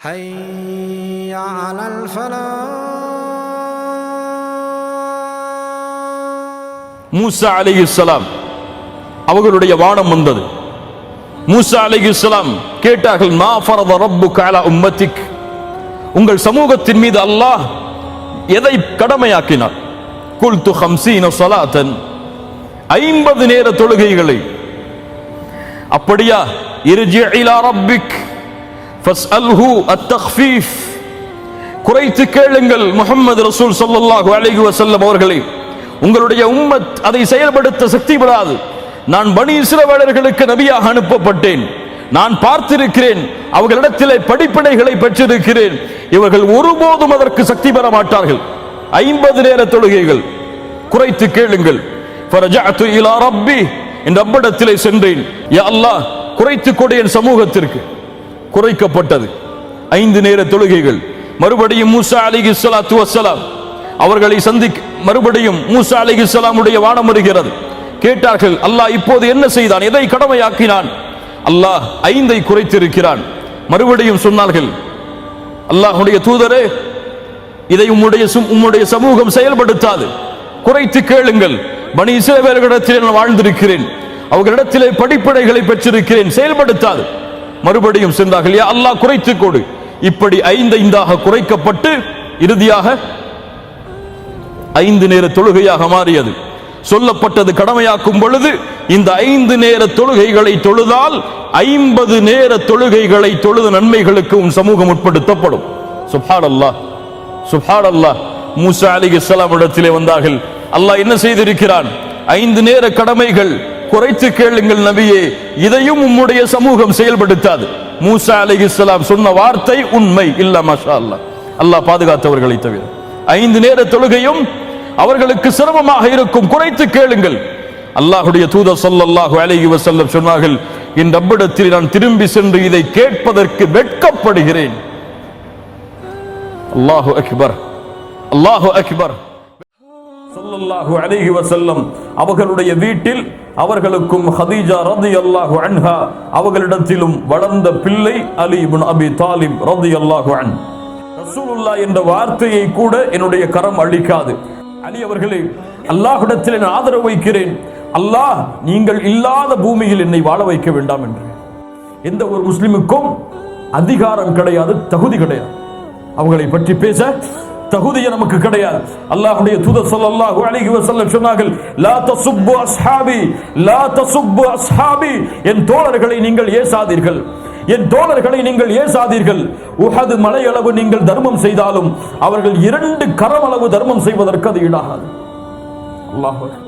حي على الفلاح மூசா அலைஹிஸ்ஸலாம் அவர்களுடைய வானம் வந்தது மூசா அலைஹிஸ்ஸலாம் கேட்டார்கள் மா ஃபரத ரப்புக அலா உம்மத்திக் உங்கள் சமூகத்தின் மீது அல்லாஹ் எதை கடமையாக்கினார் குல்து ஹம்சீன ஸலாத்தன் ஐம்பது நேர தொழுகைகளை அப்படியா இர்ஜி இலா ரப்பிக் ஃபஸ்அல்ஹு அத்தக்ஃபீஃப் குறைத்து கேளுங்கள் முஹம்மது ரசூல் சொல்லல்லாஹு அழகி வசல்லம் அவர்களே. உங்களுடைய உம்மத் அதை செயல்படுத்த சக்தி பெறாது. நான் பணி இஸ்ரவேலர்களுக்கு நபியாக அனுப்பப்பட்டேன். நான் பார்த்திருக்கிறேன். அவர்களிடத்திலே படிப்பினைகளை பெற்றிருக்கிறேன். இவர்கள் ஒருபோதும் அதற்கு சக்தி பெற மாட்டார்கள். ஐம்பது நேர தொழுகைகள். குறைத்து கேளுங்கள். ரப்பி. என் ரப்பிடத்திலே சென்றேன். யா அல்லாஹ் குறைத்து கொடு என் சமூகத்திற்கு. குறைக்கப்பட்டது. ஐந்து நேர தொழுகைகள். மறுபடியும் மூசா அலிகி சலாத்து வசலாம் அவர்களை சந்திக்க மறுபடியும் மூசா அலிகி சலாமுடைய வானம் வருகிறது. கேட்டார்கள் அல்லாஹ் இப்போது என்ன செய்தான்? எதை கடமையாக்கினான்? அல்லாஹ் ஐந்தை குறைத்திருக்கிறான். மறுபடியும் சொன்னார்கள் அல்லாஹுடைய தூதரே இதை உம்முடைய சும்- உம்முடைய சமூகம் செயல்படுத்தாது. குறைத்து கேளுங்கள். பணி இஸ்ரவேலர்களிடத்தில் நான் வாழ்ந்திருக்கிறேன். அவர்களிடத்திலே படிப்படைகளை பெற்றிருக்கிறேன். செயல்படுத்தாது. மறுபடியும் சென்றார்கள் யா அல்லாஹ் குறைத்து கொடு இப்படி ஐந்து ஐந்தாக குறைக்கப்பட்டு இறுதியாக ஐந்து நேர தொழுகையாக மாறியது. சொல்லப்பட்டது கடமையாக்கும் பொழுது இந்த ஐந்து நேர தொழுகைகளை தொழுதால் ஐம்பது நேர தொழுகைகளை தொழுது நன்மைகளுக்கு உன் சமூகம் உட்படுத்தப்படும். சுப்ஹான் அல்லாஹ் சுப்ஹான் அல்லாஹ் மூசா அலிஹிஸ்ஸலாம் இடத்திலே வந்தார்கள். அல்லாஹ் என்ன செய்திருக்கிறான்? ஐந்து நேர கடமைகள் குறைத்து கேளுங்கள் நபியே இதையும் உம்முடைய சமூகம் செயல்படுத்தாது. மூசா அலிஹிஸ்ஸலாம் சொன்ன வார்த்தை உண்மை இல்ல மஷா அல்லாஹ் அல்லாஹ் பாதுகாத்தவர்களை தவிர. ஐந்து நேர தொழுகையும் அவர்களுக்கு சிரமமாக இருக்கும் குறைத்து கேளுங்கள். அல்லாஹுடைய தூதர் சொல்லல்லாஹு அலைஹி வசல்லம் சொன்னார்கள் என் ரப்பிடத்தில் நான் திரும்பி சென்று இதை கேட்பதற்கு வெட்கப்படுகிறேன். அல்லாஹு அக்பர் அல்லாஹு அக்பர். ஸல்லல்லாஹு அலைஹி வசல்லம் அவர்களுடைய வீட்டில் அவர்களுக்கும் ஹதீஜா ரலியல்லாஹு அன்ஹா அவர்களிடத்திலும் வளர்ந்த பிள்ளை அலி இப்னு அபி தாலிப் ரலியல்லாஹு அன். ரசூலுல்லா என்ற வார்த்தையை கூட என்னுடைய கரம் அளிக்காது அலி அவர்களே அல்லாஹ்விடத்தில் நான் ஆதரவு வைக்கிறேன். அல்லாஹ் நீங்கள் இல்லாத பூமியில் என்னை வாழ வைக்க வேண்டாம் என்று. எந்த ஒரு முஸ்லிமுக்கும் அதிகாரம் கிடையாது தகுதி கிடையாது. அவங்களை பற்றி பேச தகுதியை நமக்கு கிடையாது. அல்லாஹ்வுடைய தூதர் ஸல்லல்லாஹு அலைஹி வஸல்லம் சொன்னார்கள் லா தசுப்பு அஸ்ஹாபி லா தசுப்பு அஸ்ஹாபி. என் தோழர்களை நீங்கள் ஏசாதீர்கள். என் தோழர்களை நீங்கள் ஏசாதீர்கள். உஹது மலையளவு நீங்கள் தர்மம் செய்தாலும் அவர்கள் இரண்டு கரமளவு தர்மம் செய்வதற்கு அது ஈடாகாது. அல்லாஹ்